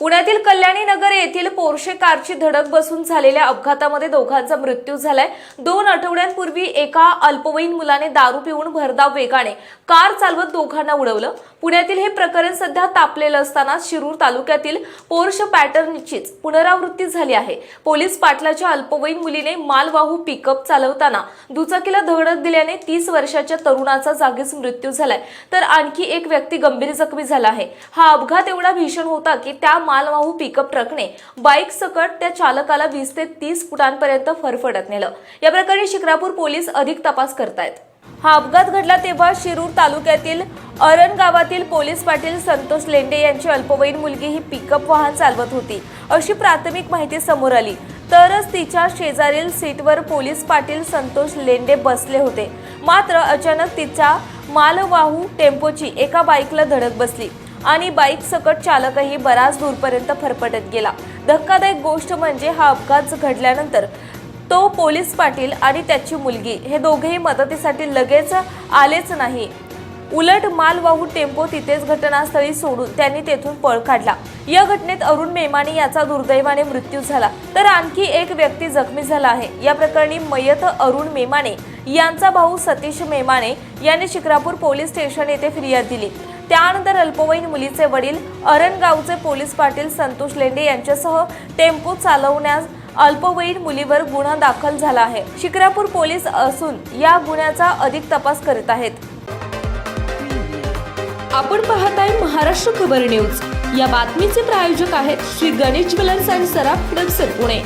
पुण्यातील कल्याणी नगर येथील पोर्शे कारची धडक बसून झालेल्या अपघातामध्ये दोघांचा मृत्यू झालाय. दोन आठवड्यांपूर्वी एका अल्पवयीन मुलाने दारू पिऊन भरधाव वेगाने कार चालवत दोघांना उडवलं. पुण्यातील हे प्रकरण सध्या तापलेलं असताना शिरूर तालुक्यातील पोर्श पॅटर्नचीच पुनरावृत्ती झाली आहे. पोलीस पाटलाच्या अल्पवयीन मुलीने मालवाहू पिकअप चालवताना दुचाकीला धडक दिल्याने तीस वर्षाच्या तरुणाचा जागीच मृत्यू झालाय. तर आणखी एक व्यक्ती गंभीर जखमी झाला आहे. हा अपघात एवढा भीषण होता की त्या मालवाहू पिकअप ट्रकने बाईक सकट त्या चालकाला वीस ते तीस फुटांपर्यंत फरफडत नेलं. या प्रकरणी शिक्रापूर पोलीस अधिक तपास करतायत. हा अपघात घडला तेव्हा शिरूर तालुक्यातील अरण गावातील पोलीस पाटील संतोष लेंडे यांची अल्पवयीन मुलगी ही पिकअप वाहन चालवत होती. अशी प्राथमिक माहिती समोर आली. तरच तिच्या शेजारील सीटवर पोलीस पाटील संतोष लेंडे बसले होते. मात्र अचानक तिच्या मालवाहू टेम्पोची एका बाईकला धडक बसली. आणि बाईक सकट चालकही बराच दूरपर्यंत फरफटत गेला. धक्कादायक गोष्ट म्हणजे हा अपघात घडल्यानंतर तो पोलीस पाटील आणि त्याची मुलगी हे दोघेही मदतीसाठी लगेच आलेच नाही. उलट मालवाहू टेम्पो तिथेच घटनास्थळी सोडून त्यांनी तेथून पळ काढला. या घटनेत अरुण मेमाने याचा दुर्दैवाने मृत्यू झाला. तर आणखी एक व्यक्ती जखमी झाला आहे. या प्रकरणी मयत अरुण मेमाने यांचा भाऊ सतीश मेमाने यांनी शिक्रापूर पोलीस स्टेशन येथे फिर्याद दिली. त्यानंतर अल्पवयीन मुलीचे वडील अरणगावचे पोलीस पाटील संतोष लेंडे यांच्यासह टेम्पो चालवण्यास अल्पवयीन मुलीवर गुन्हा दाखल झाला आहे. शिक्रापूर पोलीस असून या गुन्ह्याचा अधिक तपास करीत आहेत. आपण पाहत आहे महाराष्ट्र खबर न्यूज. या बातमीचे प्रायोजक आहेत श्री गणेश ज्वेलर्स अँड सराफ हडपसर पुणे.